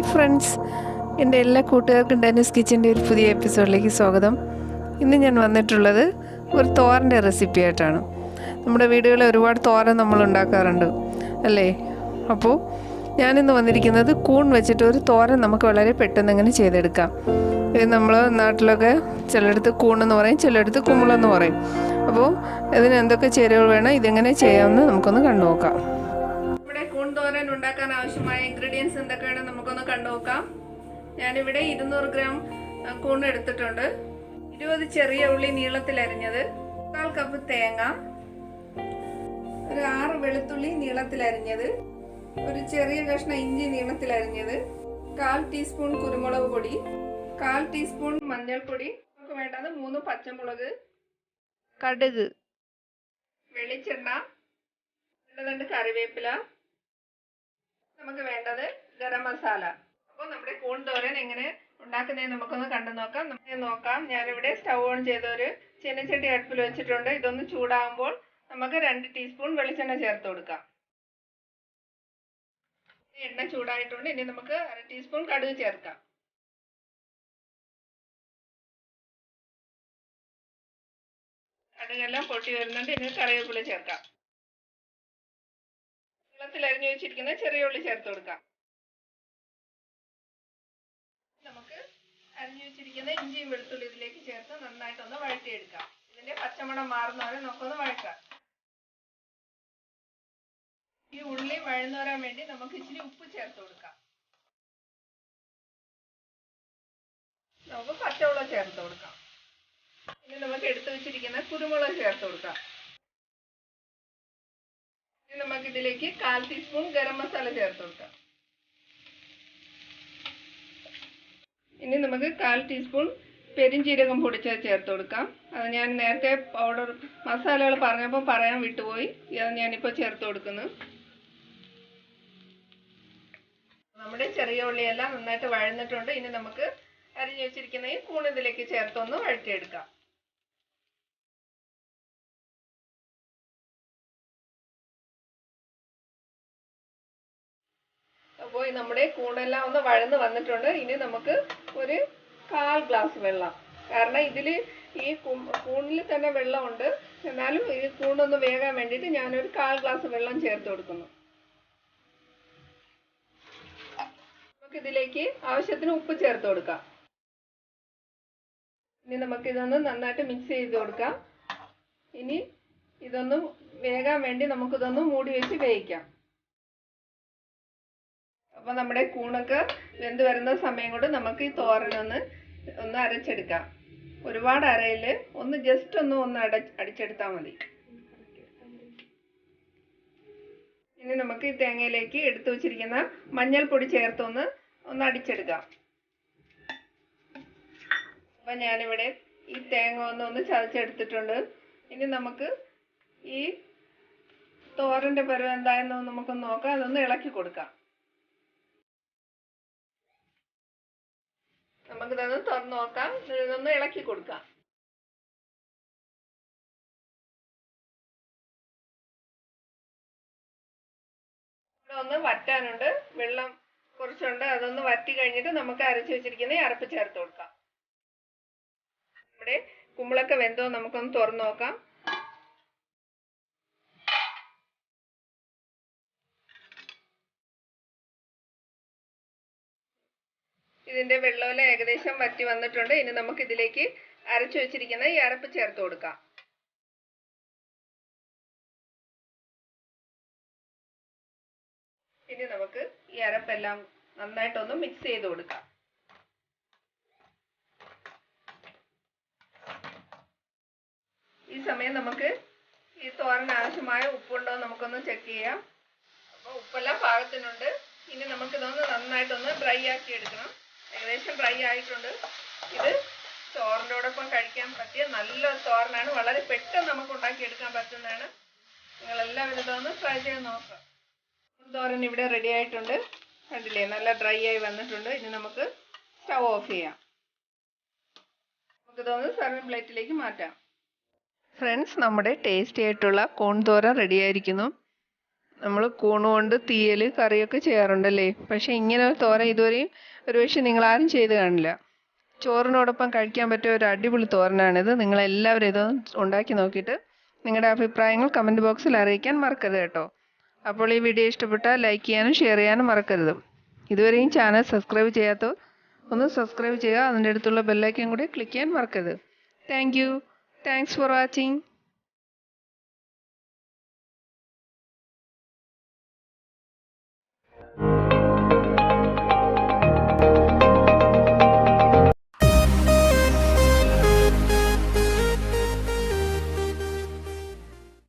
Hi friends. എന്റെ എല്ലാ കൂട്ടുകാർക്കും ഡെന്നിസ് കിച്ചന്റെ ഒരു പുതിയ എപ്പിസോഡിലേക്ക് സ്വാഗതം. ഇന്ന് ഞാൻ വന്നിട്ടുള്ളത് ഒരു തോരന്റെ റെസിപ്പി ആയിട്ടാണ്. നമ്മുടെ വീടുകളിൽ ഒരുപാട് തോരൻ നമ്മൾ ഉണ്ടാക്കാറുണ്ട് അല്ലേ? അപ്പോൾ ഞാനിന്ന് വന്നിരിക്കുന്നത് കൂൺ വെച്ചിട്ട് ഒരു തോരൻ നമുക്ക് വളരെ പെട്ടെന്ന് ഇങ്ങനെ ചെയ്തെടുക്കാം. ഇത് നമ്മൾ നാട്ടിലൊക്കെ ചിലയിടത്ത് കൂണെന്ന് പറയും ചിലയിടത്ത് കുമ്പളെന്ന് പറയും. അപ്പോൾ ഇതിന് എന്തൊക്കെ ചേരുവകൾ വേണം ഇതെങ്ങനെ ചെയ്യാമെന്ന് നമുക്കൊന്ന് കണ്ടു നോക്കാം ഉണ്ടാക്കാൻ ആവശ്യമായ ഇൻഗ്രീഡിയൻസ് എന്തൊക്കെയാണ് നമുക്കൊന്ന് കണ്ടുനോക്കാം ഞാനിവിടെ ഇരുന്നൂറ് ഗ്രാം കൂൺ എടുത്തിട്ടുണ്ട്. ഇരുപത് ചെറിയ ഉള്ളി നീളത്തിൽ അരിഞ്ഞത്. മുക്കാൽ കപ്പ് തേങ്ങ. ഒരു ആറ് വെളുത്തുള്ളി നീളത്തിൽ അരിഞ്ഞത്. ഒരു ചെറിയ കഷ്ണം ഇഞ്ചി നീളത്തിൽ അരിഞ്ഞത്. കാൽ ടീസ്പൂൺ കുരുമുളക് പൊടി. കാൽ ടീസ്പൂൺ മഞ്ഞൾപ്പൊടി. നമുക്ക് വേണ്ടത് മൂന്ന് പച്ചമുളക്. കടുക്. വെളിച്ചെണ്ണ. രണ്ട് കറിവേപ്പില. നമുക്ക് വേണ്ടത് ഗരം മസാല. അപ്പോൾ നമ്മുടെ കൂൺ തോരൻ എങ്ങനെ ഉണ്ടാക്കുന്നതെന്ന് നമുക്കൊന്ന് കണ്ടു നോക്കാം. നമുക്ക് നോക്കാം. ഞാനിവിടെ സ്റ്റൗ ഓൺ ചെയ്ത ഒരു ചീനച്ചട്ടി അടുപ്പിൽ വെച്ചിട്ടുണ്ട്. ഇതൊന്ന് ചൂടാകുമ്പോൾ നമുക്ക് രണ്ട് ടീസ്പൂൺ വെളിച്ചെണ്ണ ചേർത്ത് കൊടുക്കാം. എണ്ണ ചൂടായിട്ടുണ്ട്. ഇനി നമുക്ക് അര ടീസ്പൂൺ കടുക് ചേർക്കാം. കടുകെല്ലാം പൊട്ടി വരുന്നുണ്ട്. ഇനി കറിവേപ്പില ചേർക്കാം. നീളത്തിൽ അരിഞ്ഞു വെച്ചിരിക്കുന്ന ചെറിയ ഉള്ളി ചേർത്ത് കൊടുക്കാം. നമുക്ക് അരിഞ്ഞു വെച്ചിരിക്കുന്ന ഇഞ്ചിയും വെളുത്തുള്ളി ഇതിലേക്ക് ചേർത്ത് നന്നായിട്ടൊന്ന് വഴറ്റിയെടുക്കാം. ഇതിന്റെ പച്ചമണം മാറുന്ന വരെ നമുക്കൊന്ന് വഴക്കാം ഈ ഉള്ളി വഴന്നു വരാൻ വേണ്ടി നമുക്ക് ഇച്ചിരി ഉപ്പ് ചേർത്ത് കൊടുക്കാം. നമുക്ക് പച്ചവെള്ളം ചേർത്ത് കൊടുക്കാം. ഇനി നമുക്ക് എടുത്തു വെച്ചിരിക്കുന്ന കുരുമുളക് ചേർത്ത് കൊടുക്കാം. നമുക്ക് ഇതിലേക്ക് കാൽ ടീസ്പൂൺ ഗരം മസാല ചേർത്ത് കൊടുക്കാം. ഇനി നമുക്ക് കാൽ ടീസ്പൂൺ പെരിഞ്ചീരകം പൊടിച്ച ചേർത്ത് കൊടുക്കാം. അത് ഞാൻ നേരത്തെ പൗഡർ മസാലകൾ പറഞ്ഞപ്പോൾ പറയാൻ വിട്ടുപോയി. അത് ഞാനിപ്പോൾ ചേർത്ത് കൊടുക്കുന്നു നമ്മുടെ ചെറിയ ഉള്ളിയെല്ലാം നന്നായിട്ട് വഴന്നിട്ടുണ്ട്. ഇനി നമുക്ക് അരിഞ്ഞു വെച്ചിരിക്കുന്ന ഈ കൂണിതിലേക്ക് ചേർത്തൊന്ന് വഴറ്റിയെടുക്കാം. അപ്പോൾ നമ്മുടെ കൂണെല്ലാം ഒന്ന് വഴന്ന് വന്നിട്ടുണ്ട്. ഇനി നമുക്ക് ഒരു കാൽ ഗ്ലാസ് വെള്ളം. കാരണം ഇതിൽ ഈ കൂണിൽ തന്നെ വെള്ളമുണ്ട്. എന്നാലും ഈ കൂണൊന്ന് വേകാൻ വേണ്ടിയിട്ട് ഞാനൊരു കാൽ ഗ്ലാസ് വെള്ളം ചേർത്ത് കൊടുക്കുന്നു. നമുക്ക് ഇതിലേക്ക് ആവശ്യത്തിന് ഉപ്പ് ചേർത്ത് കൊടുക്കാം. ഇനി നമുക്ക് ഇതൊന്ന് നന്നായിട്ട് മിക്സ് ചെയ്ത് കൊടുക്കാം. ഇനി ഇതൊന്ന് വേകാൻ വേണ്ടി നമുക്കിതൊന്ന് മൂടി വെച്ച് വേവിക്കാം. അപ്പോൾ നമ്മുടെ കൂണൊക്കെ വെന്ത് വരുന്ന സമയം കൊണ്ട് നമുക്ക് ഈ തോരനൊന്ന് ഒന്ന് അരച്ചെടുക്കാം. ഒരുപാട് അരയിൽ ഒന്ന് ജസ്റ്റ് ഒന്ന് ഒന്ന് അട അടിച്ചെടുത്താൽ മതി. ഇനി നമുക്ക് ഈ തേങ്ങയിലേക്ക് എടുത്തു വെച്ചിരിക്കുന്ന മഞ്ഞൾപ്പൊടി ചേർത്തൊന്ന് ഒന്ന് അടിച്ചെടുക്കാം. അപ്പം ഞാനിവിടെ ഈ തേങ്ങ ഒന്ന് ഒന്ന് ചതച്ചെടുത്തിട്ടുണ്ട്. ഇനി നമുക്ക് ഈ തോരന്റെ പരുവം എന്തായെന്ന് നമുക്കൊന്ന് നോക്കാം. അതൊന്ന് ഇളക്കി കൊടുക്കാം. നമുക്കിതൊന്ന് തുറന്നു നോക്കാം. ഇതൊന്ന് ഇളക്കി കൊടുക്കാം. ഒന്ന് വറ്റാനുണ്ട്. വെള്ളം കുറച്ചുണ്ട്. അതൊന്ന് വറ്റി കഴിഞ്ഞിട്ട് നമുക്ക് അരച്ചു വെച്ചിരിക്കുന്ന അരപ്പ് ചേർത്ത് കൊടുക്കാം. നമ്മുടെ കുമ്പളൊക്കെ വെന്തോ നമുക്കൊന്ന് തുറന്നു നോക്കാം. ഇതിന്റെ വെള്ളമെല്ലാം ഏകദേശം വറ്റി വന്നിട്ടുണ്ട്. ഇനി നമുക്ക് ഇതിലേക്ക് അരച്ചു വെച്ചിരിക്കുന്ന ഈ അരപ്പ് ചേർത്ത് കൊടുക്കാം. ഇനി നമുക്ക് ഈ അരപ്പെല്ലാം നന്നായിട്ടൊന്ന് മിക്സ് ചെയ്ത് കൊടുക്കാം. ഈ സമയം നമുക്ക് ഈ തോരന് ആവശ്യമായ ഉപ്പുണ്ടോ നമുക്കൊന്ന് ചെക്ക് ചെയ്യാം. അപ്പോൾ ഉപ്പെല്ലാം പാകത്തിനുണ്ട്. ഇനി നമുക്കിതൊന്ന് നന്നായിട്ടൊന്ന് ഡ്രൈ ആക്കി എടുക്കണം. ഏകദേശം ഡ്രൈ ആയിട്ടുണ്ട്. ഇത് ചോറിനോടൊപ്പം കഴിക്കാൻ പറ്റിയ നല്ല തോരനാണ്. വളരെ പെട്ടെന്ന് നമുക്ക് ഉണ്ടാക്കിയെടുക്കാൻ പറ്റുന്നതാണ്. നിങ്ങളെല്ലാവരും ഇതൊന്ന് ട്രൈ ചെയ്ത് നോക്കാം തോരൻ ഇവിടെ റെഡി ആയിട്ടുണ്ട്. കണ്ടില്ലേ നല്ല ഡ്രൈ ആയി വന്നിട്ടുണ്ട്. ഇനി നമുക്ക് സ്റ്റവ് ഓഫ് ചെയ്യാം. നമുക്കിതൊന്ന് സർവിങ് പ്ലേറ്റിലേക്ക് മാറ്റാം. ഫ്രണ്ട്സ് നമ്മുടെ ടേസ്റ്റി ആയിട്ടുള്ള കോൺ തോരൻ റെഡി ആയിരിക്കുന്നു. നമ്മൾ കൂണുകൊണ്ട് തീയൽ കറിയൊക്കെ ചെയ്യാറുണ്ടല്ലേ? പക്ഷേ ഇങ്ങനെ ഒരു തോരൻ ഇതുവരെയും ഒരുപക്ഷെ നിങ്ങൾ ആരും ചെയ്ത് കാണില്ല. ചോറിനോടൊപ്പം കഴിക്കാൻ പറ്റിയ ഒരു അടിപൊളി തോരനാണിത്. നിങ്ങളെല്ലാവരും ഇത് ഉണ്ടാക്കി നോക്കിയിട്ട് നിങ്ങളുടെ അഭിപ്രായങ്ങൾ കമന്റ് ബോക്സിൽ അറിയിക്കാൻ മറക്കരുത് കേട്ടോ. അപ്പോൾ ഈ വീഡിയോ ഇഷ്ടപ്പെട്ടാൽ ലൈക്ക് ചെയ്യാനും ഷെയർ ചെയ്യാനും മറക്കരുത്. ഇതുവരെയും ചാനൽ സബ്സ്ക്രൈബ് ചെയ്യാത്തവർ ഒന്ന് സബ്സ്ക്രൈബ് ചെയ്യുക. അതിന്റെ അടുത്തുള്ള ബെല്ലൈക്കൻ കൂടി ക്ലിക്ക് ചെയ്യാൻ മറക്കരുത്. Thank you. Thanks for watching.